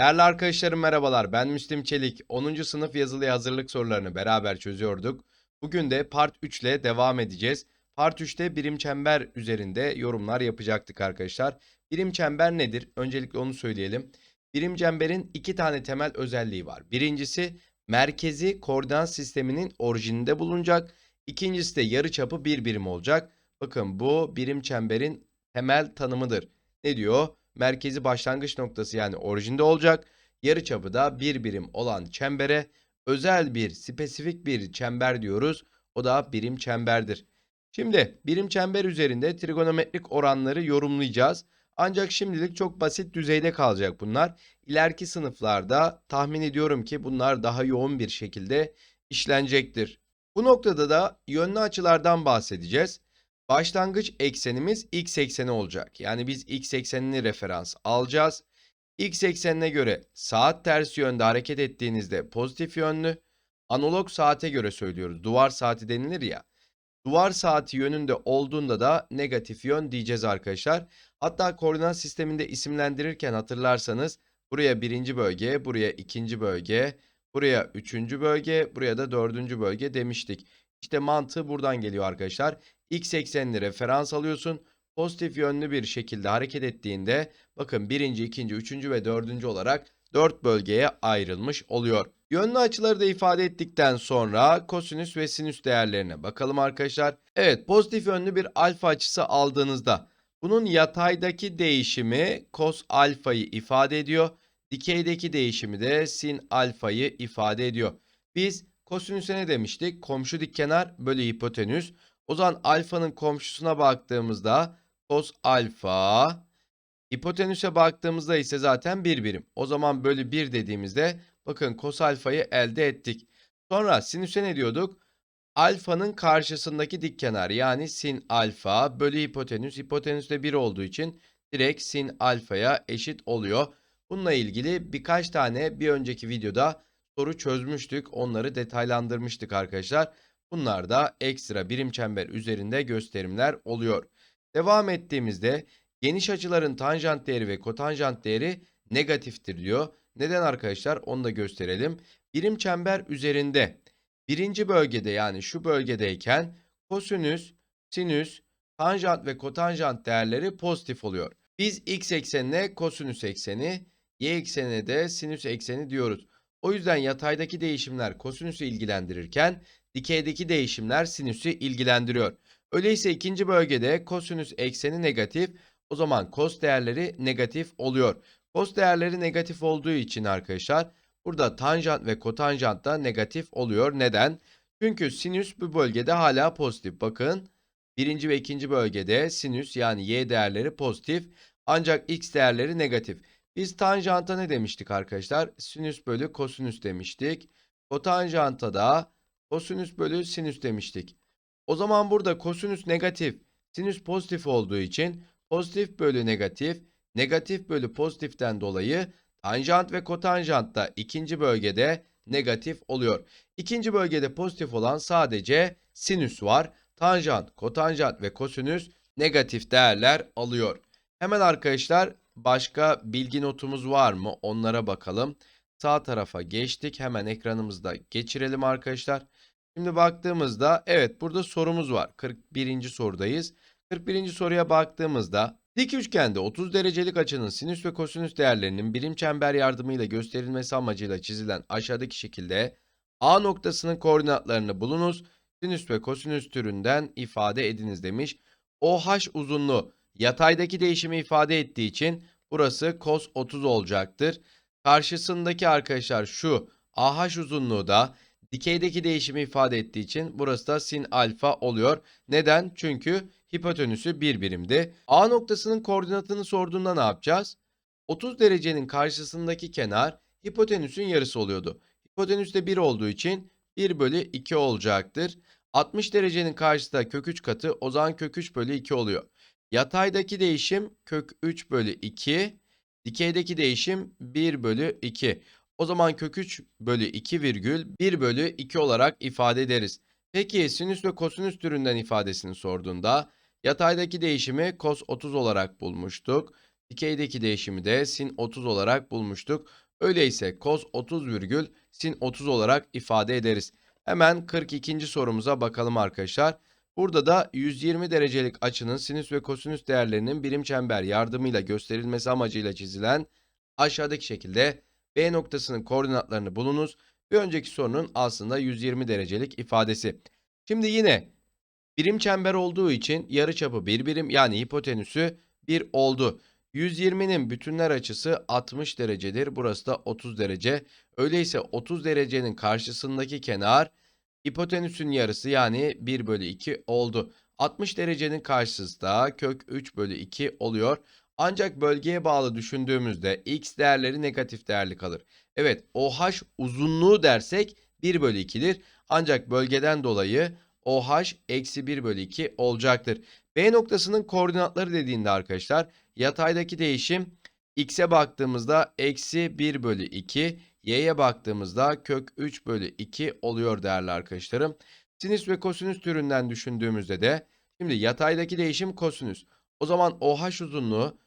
Değerli arkadaşlarım merhabalar. Ben Müslim Çelik. 10. sınıf yazılı hazırlık sorularını beraber çözüyorduk. Bugün de part 3 ile devam edeceğiz. Part 3'te birim çember üzerinde yorumlar yapacaktık arkadaşlar. Birim çember nedir? Öncelikle onu söyleyelim. Birim çemberin iki tane temel özelliği var. Birincisi merkezi koordinat sisteminin orijininde bulunacak. İkincisi de yarıçapı bir birim olacak. Bakın bu birim çemberin temel tanımıdır. Ne diyor? Merkezi başlangıç noktası yani orijinde olacak. Yarıçapı da bir birim olan çembere özel bir spesifik bir çember diyoruz. O da birim çemberdir. Şimdi birim çember üzerinde trigonometrik oranları yorumlayacağız. Ancak şimdilik çok basit düzeyde kalacak bunlar. İleriki sınıflarda tahmin ediyorum ki bunlar daha yoğun bir şekilde işlenecektir. Bu noktada da yönlü açılardan bahsedeceğiz. Başlangıç eksenimiz x ekseni olacak. Yani biz x eksenini referans alacağız. X eksenine göre saat tersi yönde hareket ettiğinizde pozitif yönlü. Analog saate göre söylüyoruz. Duvar saati denilir ya. Duvar saati yönünde olduğunda da negatif yön diyeceğiz arkadaşlar. Hatta koordinat sisteminde isimlendirirken hatırlarsanız buraya birinci bölge, buraya ikinci bölge, buraya üçüncü bölge, buraya da dördüncü bölge demiştik. İşte mantığı buradan geliyor arkadaşlar. X eksenini referans alıyorsun. Pozitif yönlü bir şekilde hareket ettiğinde bakın birinci, ikinci, üçüncü ve dördüncü olarak dört bölgeye ayrılmış oluyor. Yönlü açıları da ifade ettikten sonra kosinüs ve sinüs değerlerine bakalım arkadaşlar. Evet pozitif yönlü bir alfa açısı aldığınızda bunun yataydaki değişimi kos alfayı ifade ediyor. Dikeydeki değişimi de sin alfayı ifade ediyor. Biz kosinüse ne demiştik? Komşu dikkenar bölü hipotenüs. O zaman alfanın komşusuna baktığımızda cos alfa, hipotenüse baktığımızda ise zaten bir birim. O zaman bölü 1 dediğimizde bakın cos alfayı elde ettik. Sonra sinüse ne diyorduk? Alfanın karşısındaki dik kenar yani sin alfa bölü hipotenüs. Hipotenüs de 1 olduğu için direkt sin alfaya eşit oluyor. Bununla ilgili birkaç tane bir önceki videoda soru çözmüştük. Onları detaylandırmıştık arkadaşlar. Bunlar da ekstra birim çember üzerinde gösterimler oluyor. Devam ettiğimizde geniş açıların tanjant değeri ve kotanjant değeri negatiftir diyor. Neden arkadaşlar onu da gösterelim. Birim çember üzerinde birinci bölgede yani şu bölgedeyken kosinüs, sinüs, tanjant ve kotanjant değerleri pozitif oluyor. Biz x eksenine kosinüs ekseni, y eksenine de sinüs ekseni diyoruz. O yüzden yataydaki değişimler kosinüsü ilgilendirirken dikeydeki değişimler sinüsü ilgilendiriyor. Öyleyse ikinci bölgede kosinüs ekseni negatif. O zaman kos değerleri negatif oluyor. Kos değerleri negatif olduğu için arkadaşlar burada tanjant ve kotanjant da negatif oluyor. Neden? Çünkü sinüs bu bölgede hala pozitif. Bakın birinci ve ikinci bölgede sinüs yani y değerleri pozitif ancak x değerleri negatif. Biz tanjanta ne demiştik arkadaşlar? Sinüs bölü kosinüs demiştik. Kotanjanta da kosinüs bölü sinüs demiştik. O zaman burada kosinüs negatif, sinüs pozitif olduğu için pozitif bölü negatif, negatif bölü pozitiften dolayı tanjant ve kotanjant da ikinci bölgede negatif oluyor. İkinci bölgede pozitif olan sadece sinüs var. Tanjant, kotanjant ve kosinüs negatif değerler alıyor. Hemen arkadaşlar başka bilgi notumuz var mı? Onlara bakalım. Sağ tarafa geçtik. Hemen ekranımızda geçirelim arkadaşlar. Şimdi baktığımızda evet burada sorumuz var. 41. sorudayız. 41. soruya baktığımızda dik üçgende 30 derecelik açının sinüs ve kosinüs değerlerinin birim çember yardımıyla gösterilmesi amacıyla çizilen aşağıdaki şekilde A noktasının koordinatlarını bulunuz. Sinüs ve kosinüs türünden ifade ediniz demiş. OH uzunluğu yataydaki değişimi ifade ettiği için burası cos 30 olacaktır. Karşısındaki arkadaşlar şu AH uzunluğu da dikeydeki değişimi ifade ettiği için burası da sin alfa oluyor. Neden? Çünkü hipotenüsü bir birimdi. A noktasının koordinatını sorduğunda ne yapacağız? 30 derecenin karşısındaki kenar hipotenüsün yarısı oluyordu. Hipotenüs de 1 olduğu için 1 bölü 2 olacaktır. 60 derecenin karşısında kök 3 katı o zaman kök 3 bölü 2 oluyor. Yataydaki değişim kök 3 bölü 2. Dikeydeki değişim 1 bölü 2. O zaman kök 3 bölü 2 virgül 1 bölü 2 olarak ifade ederiz. Peki sinüs ve kosinüs türünden ifadesini sorduğunda yataydaki değişimi cos 30 olarak bulmuştuk. Dikeydeki değişimi de sin 30 olarak bulmuştuk. Öyleyse cos 30 virgül sin 30 olarak ifade ederiz. Hemen 42. sorumuza bakalım arkadaşlar. Burada da 120 derecelik açının sinüs ve kosinüs değerlerinin birim çember yardımıyla gösterilmesi amacıyla çizilen aşağıdaki şekilde B noktasının koordinatlarını bulunuz. Bir önceki sorunun aslında 120 derecelik ifadesi. Şimdi yine birim çember olduğu için yarıçapı bir birim yani hipotenüsü 1 oldu. 120'nin bütünler açısı 60 derecedir. Burası da 30 derece. Öyleyse 30 derecenin karşısındaki kenar hipotenüsün yarısı yani 1 bölü 2 oldu. 60 derecenin karşısı da kök 3 bölü 2 oluyor. Ancak bölgeye bağlı düşündüğümüzde x değerleri negatif değerli kalır. Evet OH uzunluğu dersek 1 bölü 2'dir. Ancak bölgeden dolayı OH eksi 1 bölü 2 olacaktır. B noktasının koordinatları dediğinde arkadaşlar yataydaki değişim x'e baktığımızda eksi 1 bölü 2, y'ye baktığımızda kök 3 bölü 2 oluyor değerli arkadaşlarım. Sinüs ve kosinüs türünden düşündüğümüzde de şimdi yataydaki değişim kosinüs. O zaman OH uzunluğu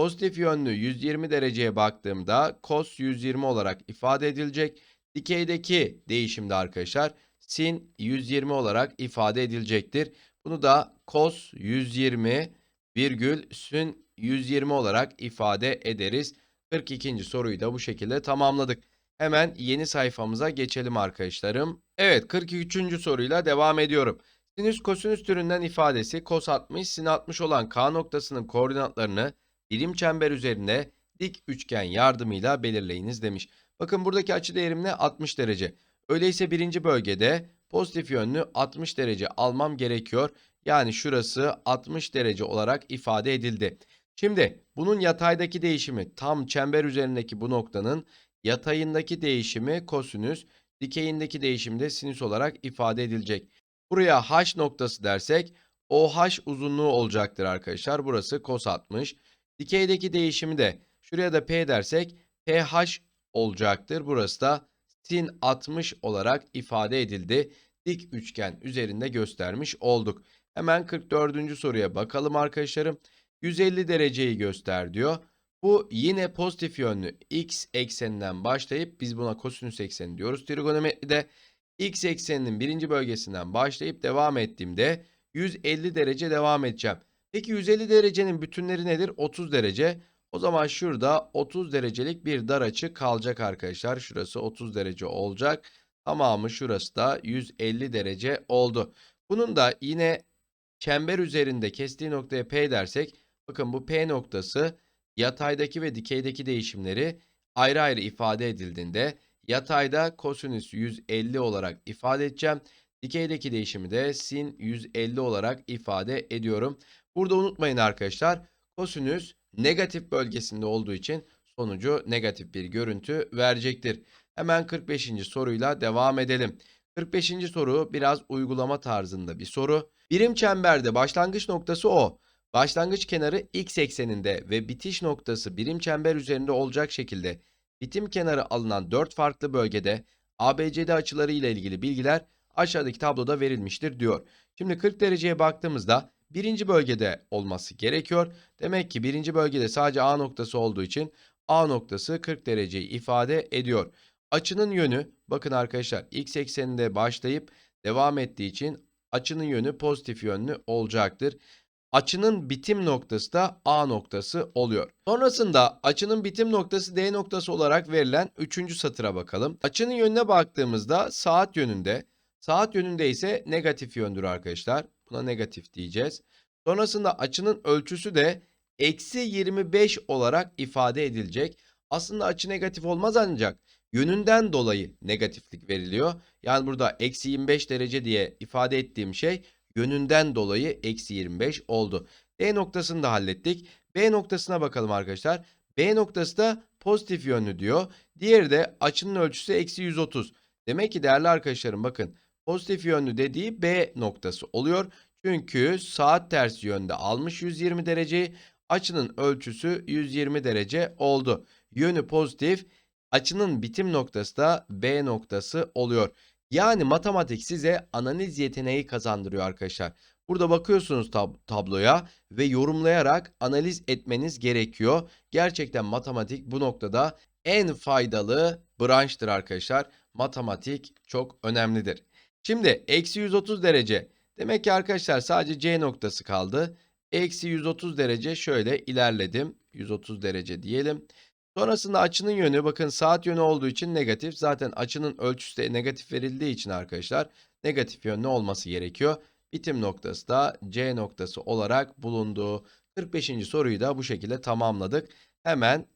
pozitif yönlü 120 dereceye baktığımda cos 120 olarak ifade edilecek. Dikeydeki değişimde arkadaşlar sin 120 olarak ifade edilecektir. Bunu da cos 120 virgül sin 120 olarak ifade ederiz. 42. soruyu da bu şekilde tamamladık. Hemen yeni sayfamıza geçelim arkadaşlarım. Evet 43. soruyla devam ediyorum. Sinüs kosinüs türünden ifadesi cos 60 sin 60 olan K noktasının koordinatlarını birim çember üzerinde dik üçgen yardımıyla belirleyiniz demiş. Bakın buradaki açı değerim ne? 60 derece. Öyleyse birinci bölgede pozitif yönlü 60 derece almam gerekiyor. Yani şurası 60 derece olarak ifade edildi. Şimdi bunun yataydaki değişimi tam çember üzerindeki bu noktanın yatayındaki değişimi kosinüs, dikeyindeki değişimi de sinüs olarak ifade edilecek. Buraya h noktası dersek OH uzunluğu olacaktır arkadaşlar. Burası cos 60. Dikeydeki değişimi de şuraya da P dersek PH olacaktır. Burası da sin 60 olarak ifade edildi. Dik üçgen üzerinde göstermiş olduk. Hemen 44. soruya bakalım arkadaşlarım. 150 dereceyi göster diyor. Bu yine pozitif yönlü x ekseninden başlayıp biz buna kosinüs ekseni diyoruz trigonometride. x ekseninin birinci bölgesinden başlayıp devam ettiğimde 150 derece devam edeceğim. Peki 150 derecenin bütünleri nedir? 30 derece. O zaman şurada 30 derecelik bir dar açı kalacak arkadaşlar. Şurası 30 derece olacak. Tamamı şurası da 150 derece oldu. Bunun da yine çember üzerinde kestiği noktaya P dersek bakın bu P noktası yataydaki ve dikeydeki değişimleri ayrı ayrı ifade edildiğinde yatayda kosinüs 150 olarak ifade edeceğim. Dikeydeki değişimi de sin 150 olarak ifade ediyorum. Burada unutmayın arkadaşlar kosinüs negatif bölgesinde olduğu için sonucu negatif bir görüntü verecektir. Hemen 45. soruyla devam edelim. 45. soru biraz uygulama tarzında bir soru. Birim çemberde başlangıç noktası O. Başlangıç kenarı x ekseninde ve bitiş noktası birim çember üzerinde olacak şekilde bitim kenarı alınan 4 farklı bölgede ABCD açıları ile ilgili bilgiler aşağıdaki tabloda verilmiştir diyor. Şimdi 40 dereceye baktığımızda birinci bölgede olması gerekiyor. Demek ki birinci bölgede sadece A noktası olduğu için A noktası 40 dereceyi ifade ediyor. Açının yönü bakın arkadaşlar x ekseninde başlayıp devam ettiği için açının yönü pozitif yönlü olacaktır. Açının bitim noktası da A noktası oluyor. Sonrasında açının bitim noktası D noktası olarak verilen 3. satıra bakalım. Açının yönüne baktığımızda saat yönünde. Saat yönünde ise negatif yöndür arkadaşlar. Buna negatif diyeceğiz. Sonrasında açının ölçüsü de eksi 25 olarak ifade edilecek. Aslında açı negatif olmaz ancak yönünden dolayı negatiflik veriliyor. Yani burada eksi 25 derece diye ifade ettiğim şey yönünden dolayı eksi 25 oldu. D noktasını da hallettik. B noktasına bakalım arkadaşlar. B noktası da pozitif yönlü diyor. Diğeri de açının ölçüsü eksi 130. Demek ki değerli arkadaşlarım bakın pozitif yönlü dediği B noktası oluyor. Çünkü saat tersi yönde almış 120 dereceyi. Açının ölçüsü 120 derece oldu. Yönü pozitif. Açının bitim noktası da B noktası oluyor. Yani matematik size analiz yeteneği kazandırıyor arkadaşlar. Burada bakıyorsunuz tab tabloya ve yorumlayarak analiz etmeniz gerekiyor. Gerçekten matematik bu noktada en faydalı branştır arkadaşlar. Matematik çok önemlidir. Şimdi eksi 130 derece. Demek ki arkadaşlar sadece C noktası kaldı. Eksi 130 derece şöyle ilerledim. 130 derece diyelim. Sonrasında açının yönü bakın saat yönü olduğu için negatif. Zaten açının ölçüsü de negatif verildiği için arkadaşlar negatif yönlü olması gerekiyor. Bitim noktası da C noktası olarak bulundu. 45. soruyu da bu şekilde tamamladık. Hemen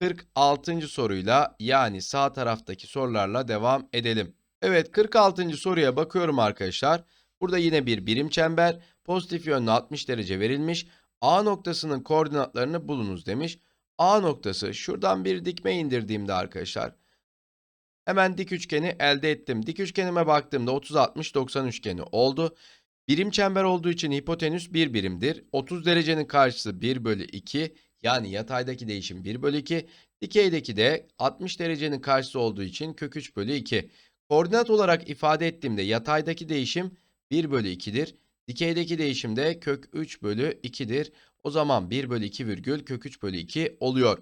46. soruyla yani sağ taraftaki sorularla devam edelim. Evet 46. soruya bakıyorum arkadaşlar. Burada yine bir birim çember. Pozitif yönlü 60 derece verilmiş. A noktasının koordinatlarını bulunuz demiş. A noktası şuradan bir dikme indirdiğimde arkadaşlar. Hemen dik üçgeni elde ettim. Dik üçgenime baktığımda 30-60-90 üçgeni oldu. Birim çember olduğu için hipotenüs 1 birimdir. 30 derecenin karşısı 1 bölü 2. Yani yataydaki değişim 1 bölü 2. Dikeydeki de 60 derecenin karşısı olduğu için kök 3 bölü 2. Koordinat olarak ifade ettiğimde yataydaki değişim 1 bölü 2'dir. Dikeydeki değişim de kök 3 bölü 2'dir. O zaman 1 bölü 2 virgül kök 3 bölü 2 oluyor.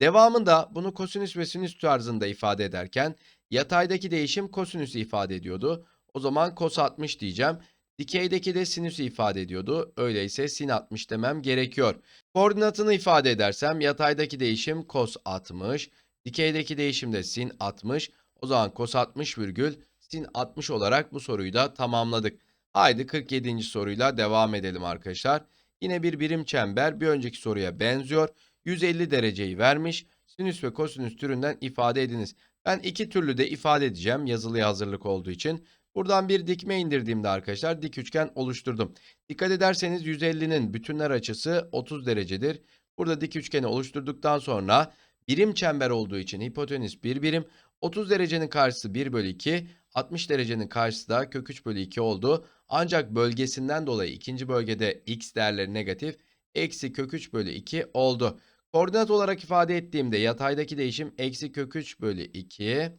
Devamında bunu kosinüs ve sinüs tarzında ifade ederken yataydaki değişim kosinüsü ifade ediyordu. O zaman kos 60 diyeceğim. Dikeydeki de sinüsü ifade ediyordu. Öyleyse sin 60 demem gerekiyor. Koordinatını ifade edersem yataydaki değişim kos 60. Dikeydeki değişim de sin 60. O zaman kos 60 virgül sin 60 olarak bu soruyu da tamamladık. Haydi 47. soruyla devam edelim arkadaşlar. Yine bir birim çember bir önceki soruya benziyor. 150 dereceyi vermiş. Sinüs ve kosinüs türünden ifade ediniz. Ben iki türlü de ifade edeceğim yazılıya hazırlık olduğu için. Buradan bir dikme indirdiğimde arkadaşlar dik üçgen oluşturdum. Dikkat ederseniz 150'nin bütünler açısı 30 derecedir. Burada dik üçgeni oluşturduktan sonra birim çember olduğu için hipotenüs 1 birim. 30 derecenin karşısı 1 bölü 2. 60 derecenin karşısı da kök 3 bölü 2 oldu. Ancak bölgesinden dolayı ikinci bölgede x değerleri negatif. Eksi kök 3 bölü 2 oldu. Koordinat olarak ifade ettiğimde yataydaki değişim eksi kök 3 bölü 2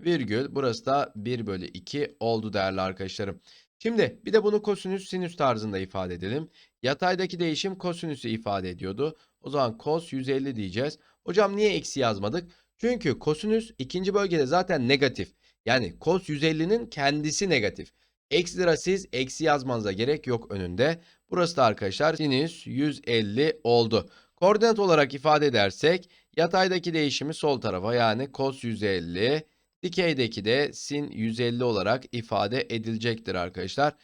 virgül burası da 1 bölü 2 oldu değerli arkadaşlarım. Şimdi bir de bunu kosinüs sinüs tarzında ifade edelim. Yataydaki değişim kosinüsü ifade ediyordu. O zaman kos 150 diyeceğiz. Hocam niye eksi yazmadık? Çünkü kosinüs ikinci bölgede zaten negatif. Yani kos 150'nin kendisi negatif. Ekstra siz eksi yazmanıza gerek yok önünde. Burası da arkadaşlar sinüs 150 oldu. Koordinat olarak ifade edersek yataydaki değişimi sol tarafa yani cos 150, dikeydeki de sin 150 olarak ifade edilecektir arkadaşlar.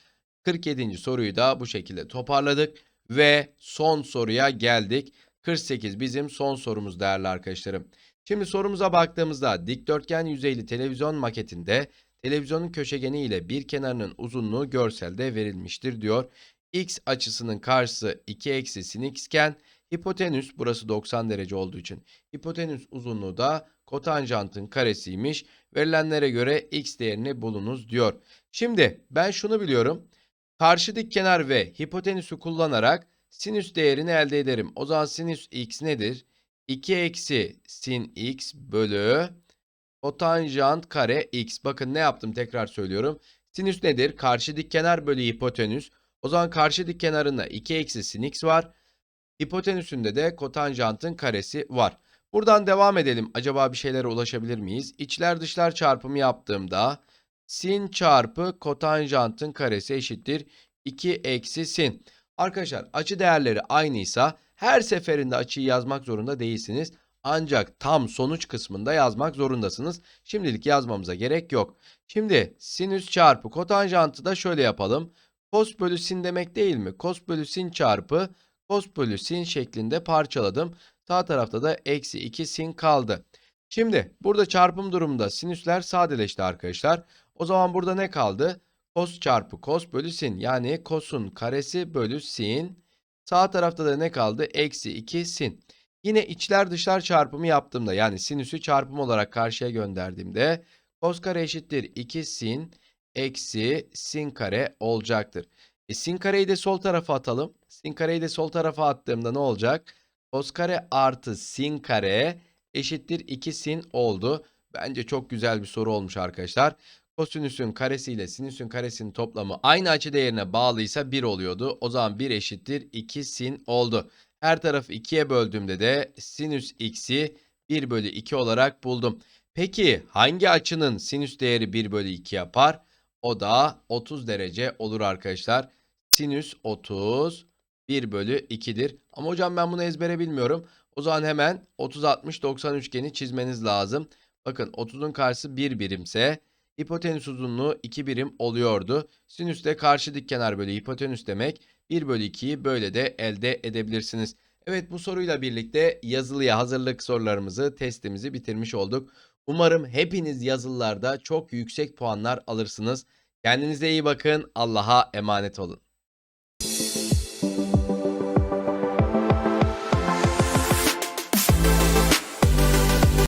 47. soruyu da bu şekilde toparladık ve son soruya geldik. 48 bizim son sorumuz değerli arkadaşlarım. Şimdi sorumuza baktığımızda dikdörtgen yüzeyli televizyon maketinde televizyonun köşegeni ile bir kenarının uzunluğu görselde verilmiştir diyor. X açısının karşısı 2 eksi sin x iken hipotenüs burası 90 derece olduğu için hipotenüs uzunluğu da kotanjantın karesiymiş. Verilenlere göre x değerini bulunuz diyor. Şimdi ben şunu biliyorum. Karşı dik kenar ve hipotenüsü kullanarak sinüs değerini elde ederim. O zaman sinüs x nedir? 2 eksi sin x bölü kotanjant kare x. Bakın ne yaptım tekrar söylüyorum. Sinüs nedir? Karşı dik kenar bölü hipotenüs. O zaman karşı dik kenarında 2 eksi sin x var. Hipotenüsünde de kotanjantın karesi var. Buradan devam edelim. Acaba bir şeylere ulaşabilir miyiz? İçler dışlar çarpımı yaptığımda sin çarpı kotanjantın karesi eşittir 2 eksi sin. Arkadaşlar açı değerleri aynıysa her seferinde açıyı yazmak zorunda değilsiniz. Ancak tam sonuç kısmında yazmak zorundasınız. Şimdilik yazmamıza gerek yok. Şimdi sinüs çarpı kotanjantı da şöyle yapalım. Kos bölü sin demek değil mi? Kos bölü sin çarpı cos bölü sin şeklinde parçaladım. Sağ tarafta da eksi 2 sin kaldı. Şimdi burada çarpım durumunda sinüsler sadeleşti arkadaşlar. O zaman burada ne kaldı? Kos çarpı kos bölü sin yani kosun karesi bölü sin. Sağ tarafta da ne kaldı? Eksi 2 sin. Yine içler dışlar çarpımı yaptığımda yani sinüsü çarpım olarak karşıya gönderdiğimde kos kare eşittir 2 sin eksi sin kare olacaktır. E, sin kareyi de sol tarafa atalım. Sin kareyi de sol tarafa attığımda ne olacak? Kos kare artı sin kare eşittir 2 sin oldu. Bence çok güzel bir soru olmuş arkadaşlar. Kosinüsün karesi ile sinüsün karesinin toplamı aynı açı değerine bağlıysa 1 oluyordu. O zaman 1 eşittir 2 sin oldu. Her tarafı 2'ye böldüğümde de sinüs x'i 1 bölü 2 olarak buldum. Peki hangi açının sinüs değeri 1 bölü 2 yapar? O da 30 derece olur arkadaşlar. Sinüs 30 1 bölü 2'dir. Ama hocam ben bunu ezbere bilmiyorum. O zaman hemen 30 60 90 üçgeni çizmeniz lazım. Bakın 30'un karşısı 1 birimse hipotenüs uzunluğu 2 birim oluyordu. Sinüs de karşı dik kenar bölü hipotenüs demek. 1 bölü 2'yi böyle de elde edebilirsiniz. Evet bu soruyla birlikte yazılıya hazırlık sorularımızı, testimizi bitirmiş olduk. Umarım hepiniz yazılılarda çok yüksek puanlar alırsınız. Kendinize iyi bakın. Allah'a emanet olun.